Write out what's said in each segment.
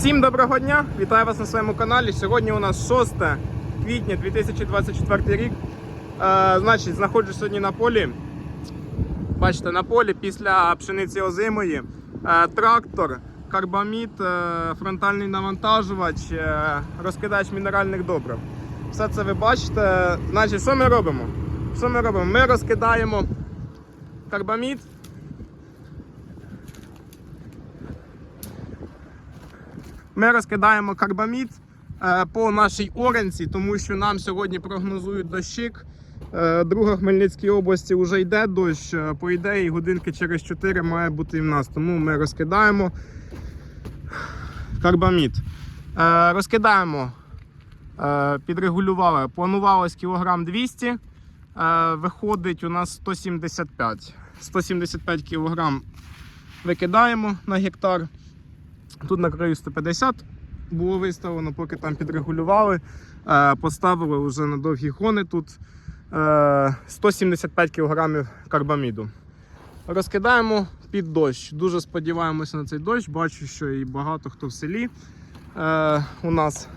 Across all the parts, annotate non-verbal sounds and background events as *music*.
Всім доброго дня! Вітаю вас на своєму каналі. Сьогодні у нас 6 квітня 2024 рік. Е, значить, знаходжусь сьогодні на полі. Бачите, на полі після пшениці озимої. Е, трактор, карбамід, е, фронтальний навантажувач, е, розкидач мінеральних добрив. Все це ви бачите. Значить, що ми робимо? Що ми робимо? Ми розкидаємо карбамід. Ми розкидаємо карбамід е, по нашій оренці, тому що нам сьогодні прогнозують дощик. Е, Друга Хмельницькій області вже йде дощ. Е, По ідеї, годинки через 4 має бути і в нас. Тому ми розкидаємо карбамід. Розкидаємо, підрегулювали. Планувалось кілограм 200, е, виходить у нас 175. 175 кілограм викидаємо на гектар. Тут на краю 150 було виставлено, поки там підрегулювали. Е, Поставили вже на довгі гони тут е, 175 кг карбаміду. Розкидаємо під дощ. Дуже сподіваємося на цей дощ. Бачу, що і багато хто в селі е, у нас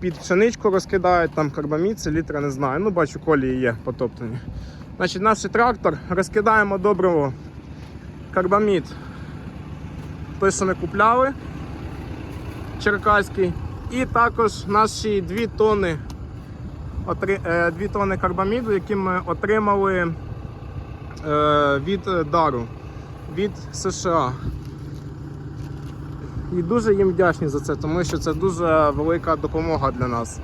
під пшеничку розкидають, там карбамід, селітра не знаю. Ну, бачу, колії є потоптані. Значить, наш трактор розкидаємо добриво карбамід ми купляли, черкаський. І також наші 2 тонни, 2 тонни карбаміду, які ми отримали е, від дару, від США. І дуже їм вдячні за це, тому що це дуже велика допомога для нас.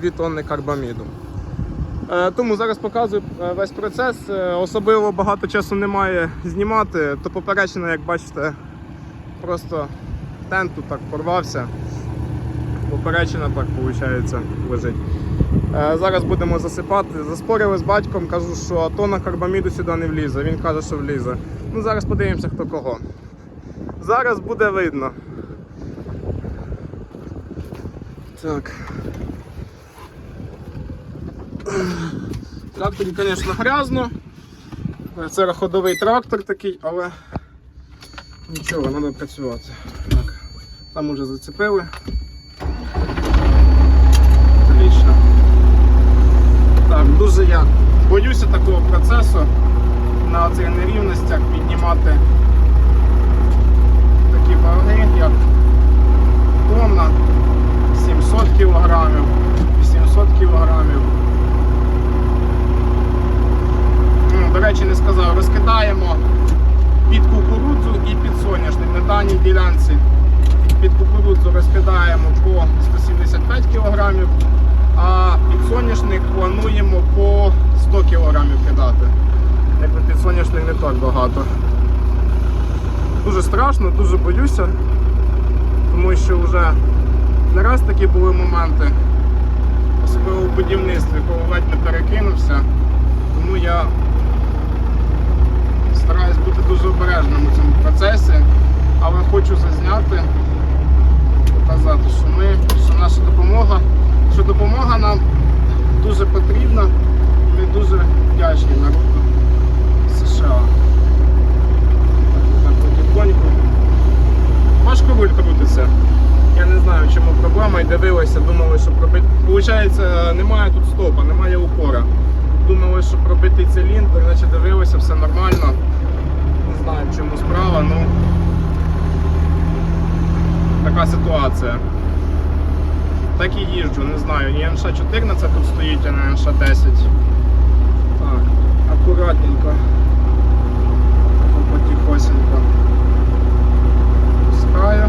2 тонни карбаміду. Е, Тому зараз показую е, весь процес. Е, Особливо багато часу немає знімати, то поперечина, як бачите, просто тент тут так порвався. Поперечина так виходить лежить. Е, Зараз будемо засипати. Заспорили з батьком, кажу, що тонна карбаміду сюди не влізе. Він каже, що влізе. Ну зараз подивимося, хто кого. Зараз буде видно. Так. Тракторі, звісно, грязно. Це ходовий трактор такий, але нічого, треба працювати. Так. Там уже зацепили. Отлично. Так, дуже я боюся такого процесу на цих нерівностях піднімати такі ваги, як тонна, 700 кілограмів, 800 кілограмів. До речі, не сказав, розкидаємо під кукурудзу і під соняшник. На даній ділянці під кукурудзу розкидаємо по 175 кг, а під соняшник плануємо по 100 кг кидати. Якби під соняшник не так багато. Дуже страшно, дуже боюся, тому що вже не раз такі були моменти, особливо в будівництві, коли ледь не перекинувся. Тому я стараюсь бути дуже обережним у цьому процесі, але хочу зазняти, показати, що ми, що наша допомога, що допомога нам дуже потрібна, ми дуже вдячні народу США. Так, потихоньку. Важко руль крутиться. Я не знаю, чому проблема. І дивилися, думали, що пробити. Получається, немає тут стопа, немає упора. Думали, що пробитий циліндр, наче дивилися, все нормально. Знаю, в чому справа, ну така ситуація. Так і їжджу, не знаю, ні НШ-14 тут стоїть, а не НШ-10. Так, акуратненько. Потихосенько. Пускаю.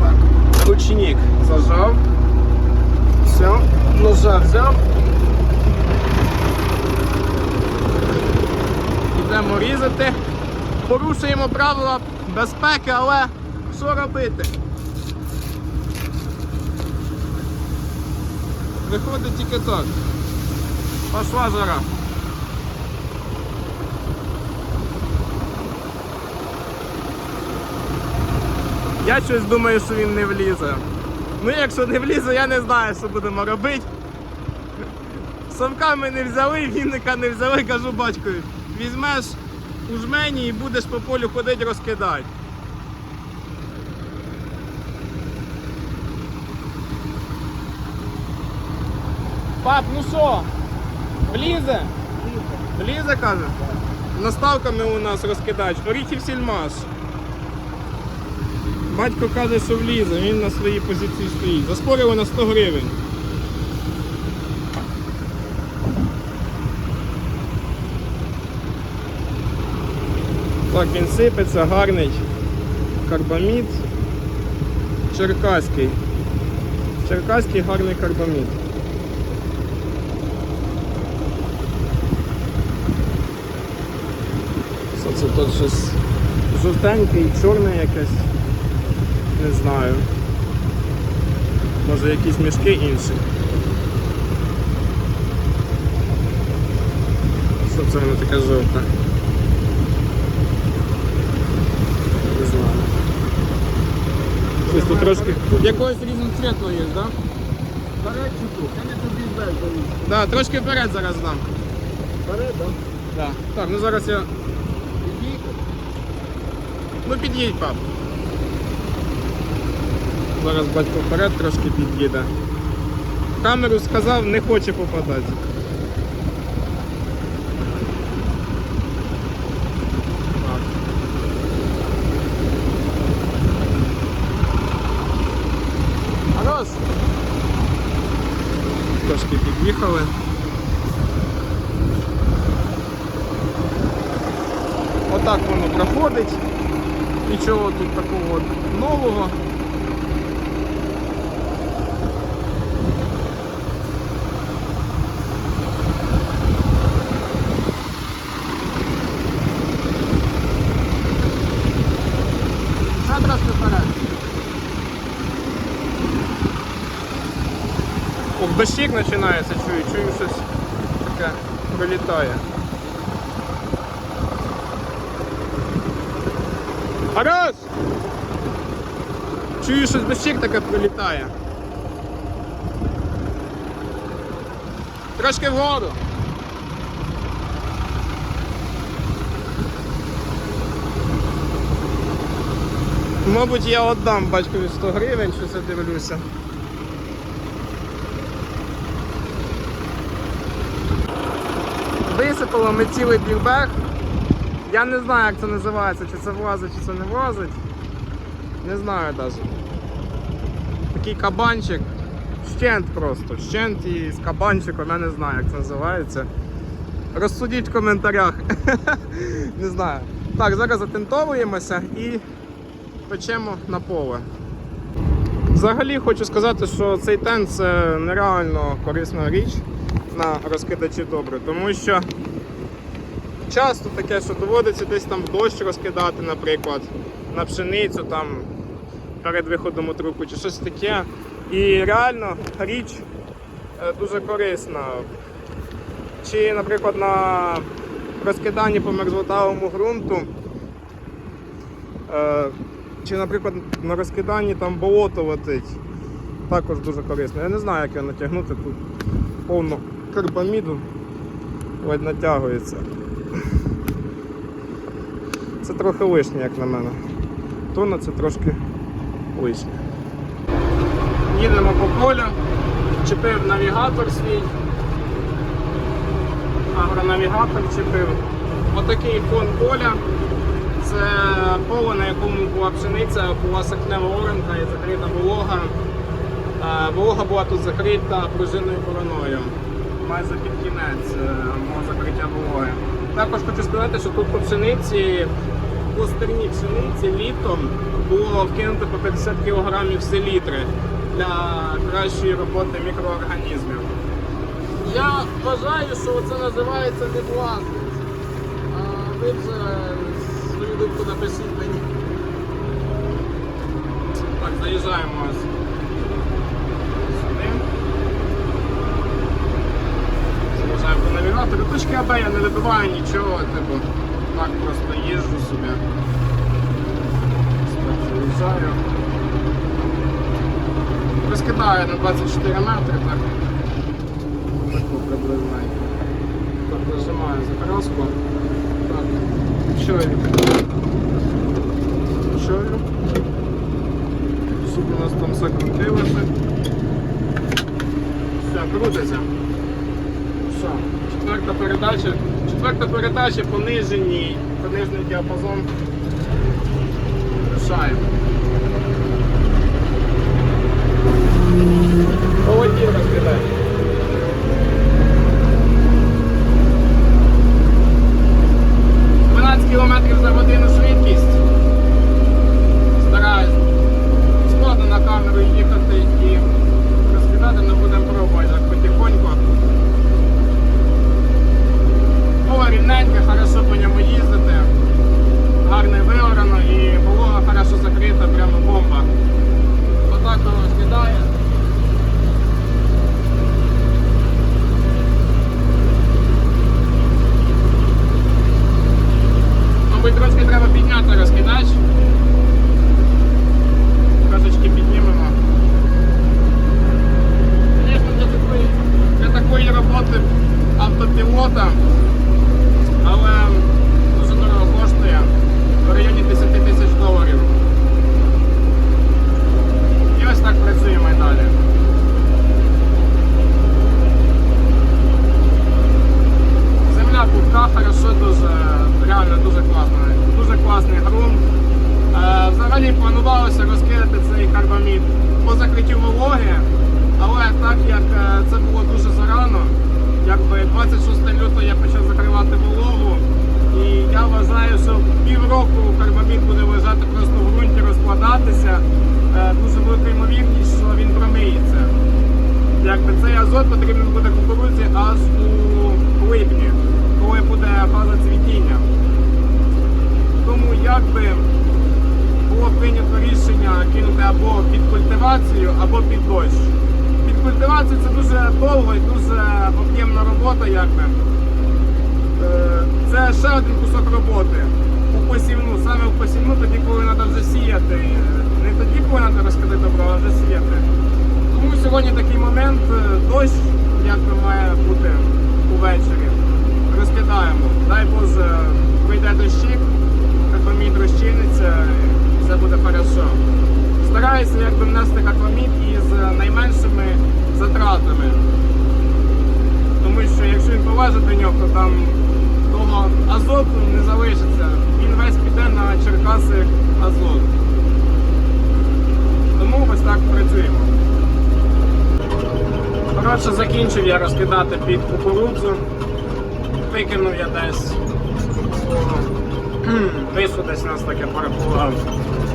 Так, ручник зажав. Все, ножа взяв. Йдемо різати. Порушуємо правила безпеки, але що робити? Виходить тільки так. Пошла жара. Я щось думаю, що він не влізе. Ну якщо не влізе, я не знаю, що будемо робити. Совка ми не взяли, вінника не взяли, кажу батькові. Візьмеш у жмені і будеш по полю ходити розкидати. Пап, ну що? Влізе? Влізе, каже? Наставками у нас розкидач. Оріхів сільмаш. Батько каже, що влізе, він на своїй позиції стоїть. Заспорили на 100 гривень. Так, він сипеться, гарний карбамід. Черкаський. Черкаський гарний карбамід. Це тут щось жовтеньке і чорне якесь. Не знаю. Може якісь мішки інші. Що це воно таке жовте? Не знаю. Щось тут трошки. Якогось різноцвітного є, так? Да? Вперед чи тут? Я не тобі повість. Да, трошки вперед зараз дам. Вперед, так? Да. Так, ну зараз я. Іди. Ну під'їдь, пап. Зараз батько вперед трошки під'їде. Камеру сказав, не хоче попадати. Хорош! Трошки під'їхали. Отак воно проходить. Нічого тут такого нового. Ще трошки вперед. Ох, дощик починається, чую, чую щось таке прилітає. Гараж! Чую, щось дощик таке прилітає. Трошки вгору. Мабуть, я віддам батькові 100 гривень, що це дивлюся. Висипало ми цілий бігбег. Я не знаю, як це називається, чи це влазить, чи це не влазить. Не знаю навіть. Такий кабанчик. Щент просто. Щент і з кабанчиком, я не знаю, як це називається. Розсудіть в коментарях. *laughs* не знаю. Так, зараз затентовуємося і печемо на поле. Взагалі хочу сказати, що цей тент це нереально корисна річ на розкидачі добре, тому що часто таке, що доводиться десь там дощ розкидати, наприклад, на пшеницю там перед виходом у трубку чи щось таке. І реально річ е, дуже корисна. Чи, наприклад, на розкиданні по мерзлотавому ґрунту, е, чи, наприклад, на розкиданні там болото летить, також дуже корисно. Я не знаю, як його натягнути тут повно карбаміду, ледь натягується. Це трохи лишнє, як на мене. Тона це трошки лишнє. Їдемо по полю, чіпив навігатор свій. Агронавігатор чіпив. Отакий фон поля. Це поле, на якому була пшениця, була сакнева оранка і закрита волога. Е, Волога була тут закрита пружиною бороною. Майже під кінець е, мого закриття вологи. Також хочу сказати, що тут по пшениці, по стерні пшениці літом було вкинуто по 50 кг селітри для кращої роботи мікроорганізмів. Я вважаю, що це називається деблазність. Ви вже свою думку напишіть мені. Так, заїжджаємо ось сюди. По. Точки АБ я не вибиваю нічого, типу, так просто їжджу собі. Ось. Розкидаю на 24 метри, так. Таку приблизно. Так, нажимаю закраску. Так, чую. Чую. Щоб у нас там все крутилося. Все, крутиться. Що? Четверта передача. Четверта передача пониженій. Понижений діапазон. Рушаємо. Полетів розкидай. кілометрів за годину швидкість. Стараюсь складно на камеру їхати і розкидати, але будемо пробувати так потихоньку. Поле рівненьке, хорошо по ньому їздити. Гарне виорано і волога хорошо закрита, прямо бомба. Отак воно розкидає. Мабуть, трошки треба підняти розкидач. Трошечки піднімемо. Звісно, для такої, для такої роботи автопілота, але дуже дорого коштує в районі 10 тисяч доларів. І ось так працюємо і далі. Земля пухка, хорошо, дуже, реально дуже класно. Дуже класний ґрунт. Е, взагалі планувалося розкидати цей карбамід по закриттю вологи, але так як е, це було дуже зарано, якби 26 лютого я почав закривати вологу, і я вважаю, що півроку карбамід буде лежати просто в ґрунті, розкладатися. Е, дуже велика ймовірність, що він промиється. Якби цей азот потрібен буде аж у липні, коли буде фаза цвітіння. Тому якби було прийнято рішення кинути або під культивацію, або під дощ. Під культивацію це дуже довго і дуже об'ємна робота, якби. Е, Це ще один кусок роботи у посівну, саме в посівну, тоді, коли треба вже сіяти. Не тоді, коли треба розкидати добро, а вже сіяти. Тому сьогодні такий момент, е, дощ, як би має бути увечері. Розкидаємо. Дай Боже, прийде дощик, аквамід розчиниться, і все буде хорошо. Стараюся якби внести аквамід із найменшими затратами. Тому що якщо він полежить до нього, то там того азоту не залишиться. Він весь піде на Черкаси азот. Тому ось так працюємо. Коротше, закінчив я розкидати під кукурудзу. Викинув я десь вису десь нас таке порахував.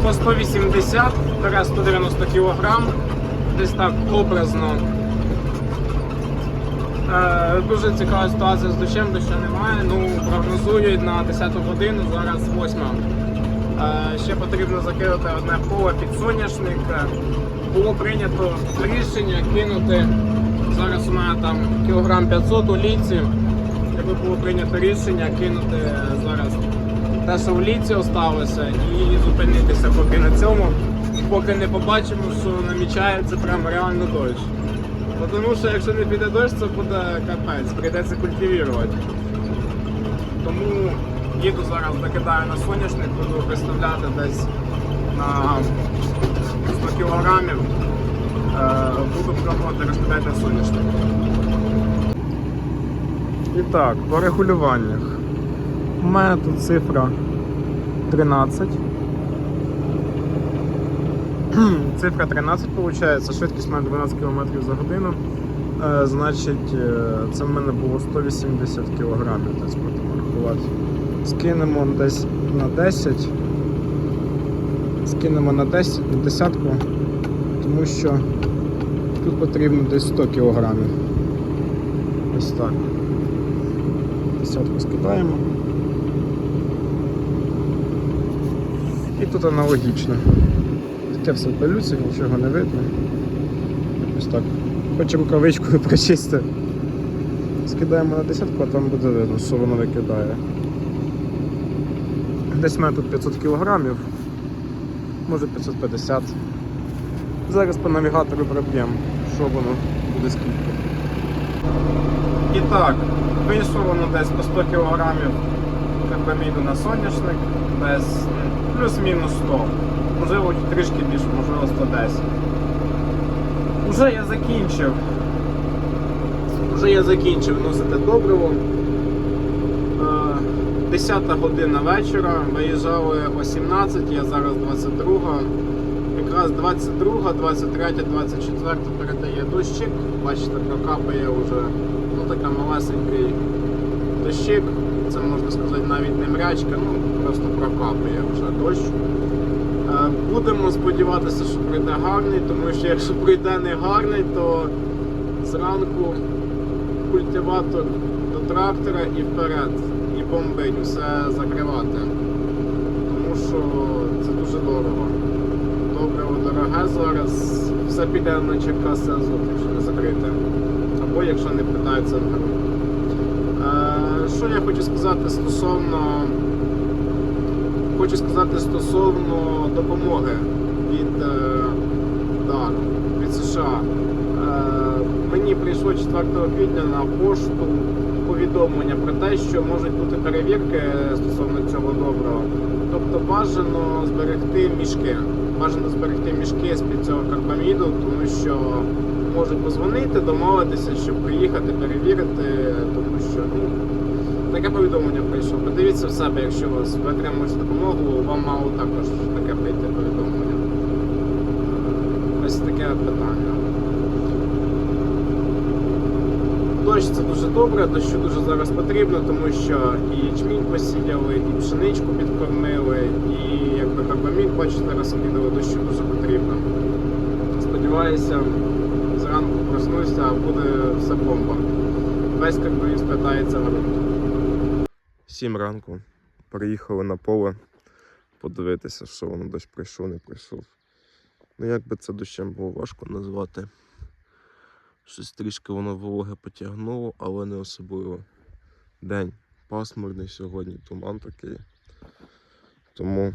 По 180-190 кг. Десь так образно. Е, дуже цікава ситуація з дощем, дощу немає. Ну, прогнозують на 10 годину, зараз 8. Е, ще потрібно закинути одне поле під соняшник. Е, Було прийнято рішення кинути. Зараз мене там кілограм 500 у ліці. Якби було прийнято рішення кинути зараз те, що в ліці осталося, і зупинитися поки на цьому, поки не побачимо, що намічається прям реально дощ. Тому що якщо не піде дощ, це буде капець, прийдеться культивувати. Тому їду зараз, докидаю на соняшник, буду виставляти десь на 100 кілограмів. Буду пробувати розкидати на соняшник. І так, по регулюваннях. У мене тут цифра 13. *clears throat* Цифра 13 виходить, швидкість мене 12 км за годину. Е, значить, е, це в мене було 180 кг, десь будемо рахувати. Скинемо десь на 10. Скинемо на 10, на десятку, тому що тут потрібно десь 100 кг. Ось так. Десятку скидаємо. І тут аналогічно. Таке все пилюці, нічого не видно. Ось так. Хоч рукавичкою прочисти. Скидаємо на десятку, а там буде видно, що воно викидає. Десь в мене тут 500 кілограмів, може 550. Зараз по навігатору проб'ємо, що воно буде скільки. І так, вийшло воно десь по 100 кг карбаміду на соняшник, десь плюс-мінус 100. Можливо, трішки більше, можливо 110. Уже я закінчив. Уже я закінчив вносити добриво. Е, 10 година вечора, виїжджали о 17, я зараз 22. Якраз 22, 23, 24 передає дощик. Бачите, прокапає вже ну, така малесенький дощик. Це можна сказати навіть не мрячка, ну просто прокапає вже дощ. Е, Будемо сподіватися, що прийде гарний, тому що якщо прийде не гарний, то зранку культиватор до трактора і вперед, і бомбить, все закривати. Тому що це дуже дорого. Добриво зараз, все піде на ЧК СЕЗО, якщо не закрите. Або якщо не питається на гру. Е, Що я хочу сказати стосовно хочу сказати стосовно допомоги від е, Дару, від США. Е, Мені прийшло 4 квітня на пошту повідомлення про те, що можуть бути перевірки стосовно цього добрива. Тобто бажано зберегти мішки. Бажано зберегти мішки з-під цього карбаміду, тому що можуть позвонити, домовитися, щоб приїхати, перевірити, тому що ну, Таке повідомлення прийшло. Подивіться в себе, якщо вас ви отримуєте допомогу, вам мало також таке прийти повідомлення. Ось таке питання. Дощ це дуже добре, дощу дуже зараз потрібно, тому що і ячмінь посіяли, і пшеничку підкормили, і якби карбамід, бачите, розкидали, дощу дуже потрібно. Сподіваюся, зранку проснуся, а буде все бомба. Весь карбамід спитається в ґрунт. Сім ранку. Приїхали на поле подивитися, що воно дощ прийшов, не прийшов. Ну, як би це дощем було важко назвати. Щось трішки воно вологе потягнуло, але не особливо. День пасмурний сьогодні, туман такий. Тому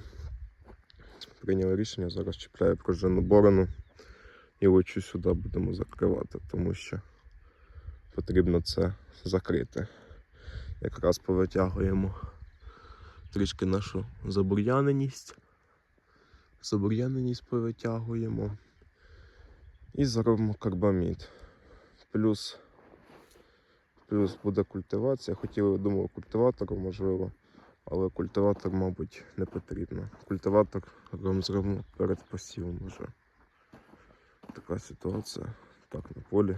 прийняли рішення, зараз чіпляю пружину борону і лечу сюди, будемо закривати, тому що потрібно це закрити якраз повитягуємо трішки нашу забур'яненість. Забур'яненість повитягуємо і заробимо карбамід. Плюс, плюс буде культивація. Хотіли, думав, культиватором можливо, але культиватор, мабуть, не потрібно. Культиватор робимо зробимо перед посівом вже. Така ситуація. Так, на полі.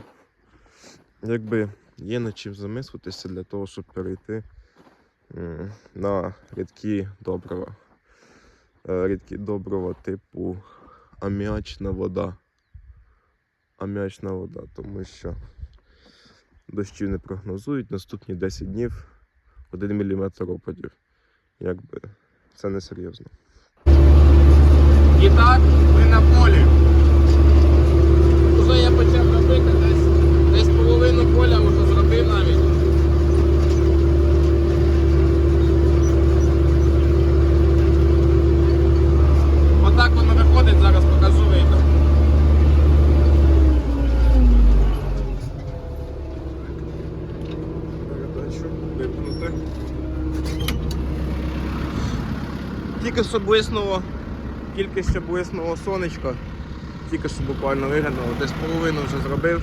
Якби є над чим замислитися для того, щоб перейти на рідкі добрива. Е, Рідкі добрива типу аміачна вода. Аміачна вода, тому що дощів не прогнозують наступні 10 днів 1 мм опадів. Якби це не серйозно. І так, ми на полі. Уже я почав робити десь, десь половину поля вже зробив навіть. Отак воно виходить, зараз покажу вийду. Передачу вимкнути. Тільки що блиснуло, тільки що блиснуло сонечко. Тільки що буквально виглянуло, десь половину вже зробив.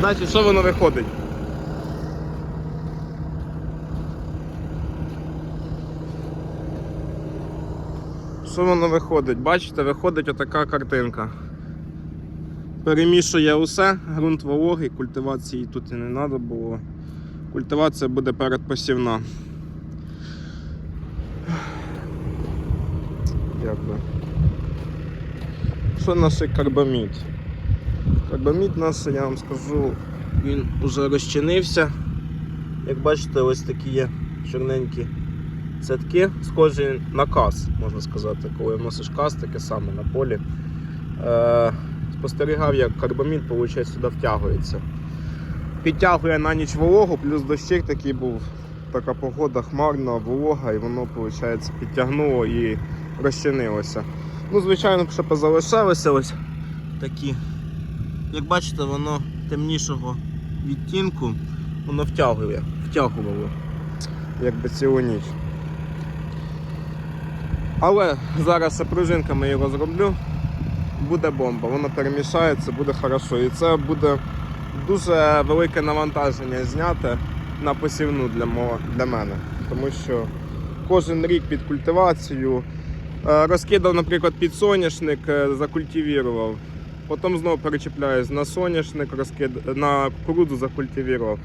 Значить, що воно виходить? Що воно виходить? Бачите, виходить отака картинка. Перемішує усе, ґрунт вологий, культивації тут і не треба було. Культивація буде передпосівна. Дякую. Що наш карбамід? Карбамід наш, я вам скажу, він вже розчинився. Як бачите, ось такі є чорненькі цятки, схожі на каз, можна сказати, коли вносиш каз, таке саме на полі. Е, спостерігав, як карбамід виходить, сюди втягується. Підтягує на ніч вологу, плюс дощик такий був, така погода хмарна, волога, і воно виходить, підтягнуло і розчинилося. Ну, звичайно, ще позалишалося ось такі. Як бачите, воно темнішого відтінку, воно втягує, втягувало, якби цілу ніч. Але зараз я пружинками його зроблю, буде бомба, воно перемішається, буде хорошо. І це буде дуже велике навантаження зняти на посівну для, мо- для мене. Тому що кожен рік під культивацію розкидав, наприклад, під соняшник, е, закультивірував. Потім знову перечіпляюсь на соняшник, розкид... на кукурудзу закультивірував.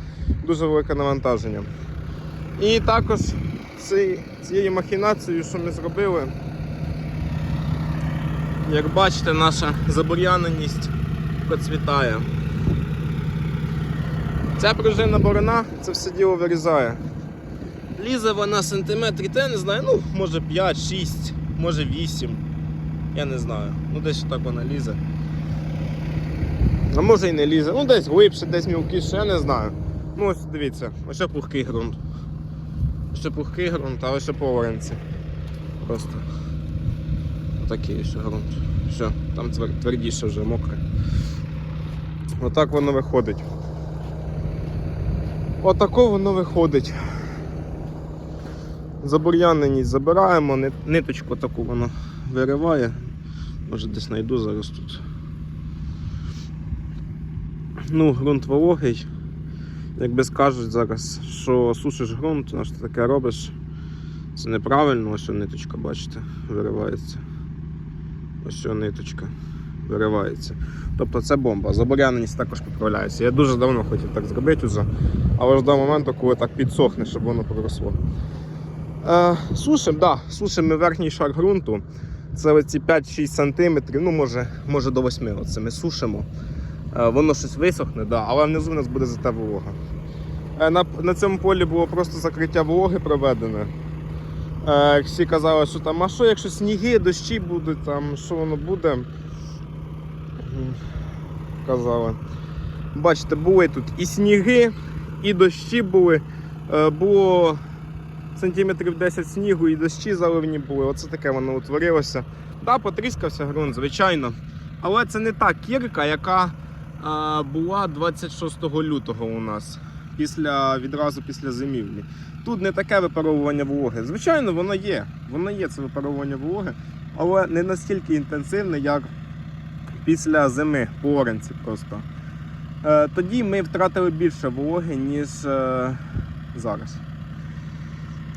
Дуже велике навантаження. І також цією махінацією, що ми зробили, як бачите, наша забур'яненість процвітає. Ця пружина борона це все діло вирізає. Лізе вона сантиметрів, я не знаю, ну, може 5, 6, може 8. Я не знаю. Ну десь так вона лізе. А може і не лізе. Ну десь глибше, десь мілкіше, я не знаю. Ну ось дивіться, ось ще пухкий ґрунт. Ще пухкий ґрунт, а ось ще поверенці. Просто. Отакий ще ґрунт. Все, там твердіше вже мокре. Отак воно виходить. Отако воно виходить. Забур'яненість забираємо, ниточку таку воно вириває. Може десь знайду зараз тут. Ну, ґрунт вологий. Якби скажуть зараз, що сушиш ґрунт, а що ти таке робиш, це неправильно, ось ниточка, бачите, виривається. Ось ниточка виривається. Тобто це бомба. Забур'яненість також поправляється. Я дуже давно хотів так зробити але ж до моменту, коли так підсохне, щоб воно проросло. Е, сушимо, да, сушимо верхній шар ґрунту. Це оці 5-6 см, ну може, може до 8 оце ми сушимо. Е, воно щось висохне, да, але внизу у нас буде зате волога. Е, на, на цьому полі було просто закриття вологи проведене. Е, всі казали, що там, а що, якщо сніги, дощі будуть, там, що воно буде. Казали. Бачите, були тут і сніги, і дощі були. Е, було сантиметрів 10 снігу і дощі заливні були. Оце таке воно утворилося. Так, потріскався ґрунт, звичайно. Але це не та кірка, яка а, була 26 лютого у нас, після, відразу після зимівлі. Тут не таке випаровування вологи. Звичайно, воно є. Воно є це випаровування вологи, але не настільки інтенсивне, як після зими по оренці просто. Е, тоді ми втратили більше вологи, ніж е, зараз.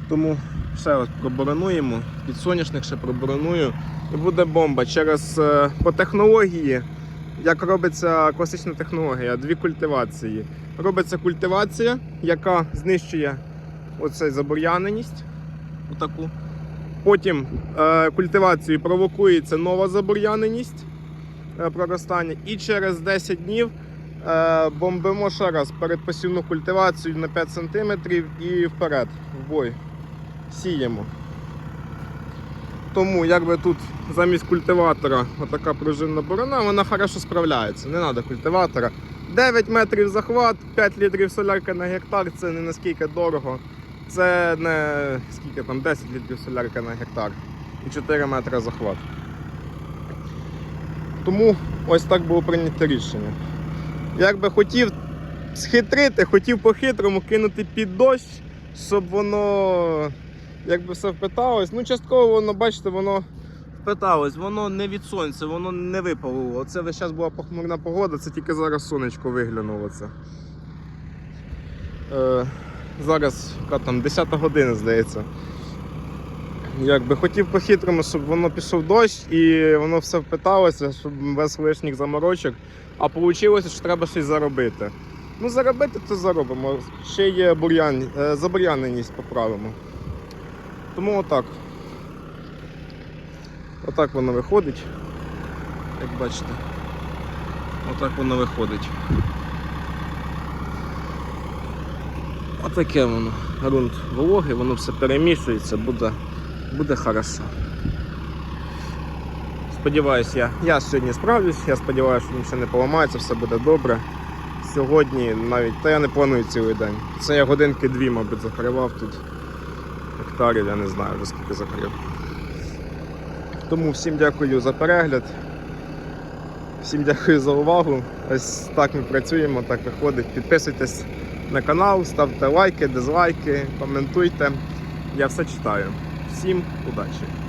Тому раз проборонуємо, під соняшник ще пробороную. І буде бомба через е, по технології, як робиться класична технологія, дві культивації. Робиться культивація, яка знищує оцей забур'яненість. Отаку. Потім е, культивацією провокується нова забур'яненість е, проростання. І через 10 днів е, бомбимо ще раз перед посівну культивацію на 5 см і вперед, в бой. Сіємо. Тому якби тут замість культиватора отака пружинна борона, вона хорошо справляється. Не треба культиватора. 9 метрів захват, 5 літрів солярки на гектар це не наскільки дорого. Це не скільки там 10 літрів солярки на гектар і 4 метри захват. Тому ось так було прийнято рішення. Якби хотів схитрити, хотів по-хитрому кинути під дощ, щоб воно якби все впиталось. Ну, частково воно, бачите, воно впиталось, воно не від сонця, воно не випалило. Оце весь час була похмурна погода, це тільки зараз сонечко виглянуло це. Е, зараз яка там 10 година, здається. Якби хотів по-хитрому, щоб воно пішов дощ і воно все впиталося, щоб без лишніх заморочок. А вийшло, що треба щось заробити. Ну, заробити то заробимо. Ще є бур'ян, е, забур'яненість поправимо. Тому отак. Отак воно виходить. Як бачите. Отак воно виходить. Отаке воно. Грунт вологий, воно все перемішується, буде, буде хорошо. Сподіваюсь, я, я сьогодні справлюсь, я сподіваюся, що нічого не поламається, все буде добре. Сьогодні навіть, та я не планую цілий день. Це я годинки дві, мабуть, закривав тут гектарів, я не знаю вже скільки закрив. Тому всім дякую за перегляд. Всім дякую за увагу. Ось так ми працюємо, так виходить. Підписуйтесь на канал, ставте лайки, дизлайки, коментуйте. Я все читаю. Всім удачі!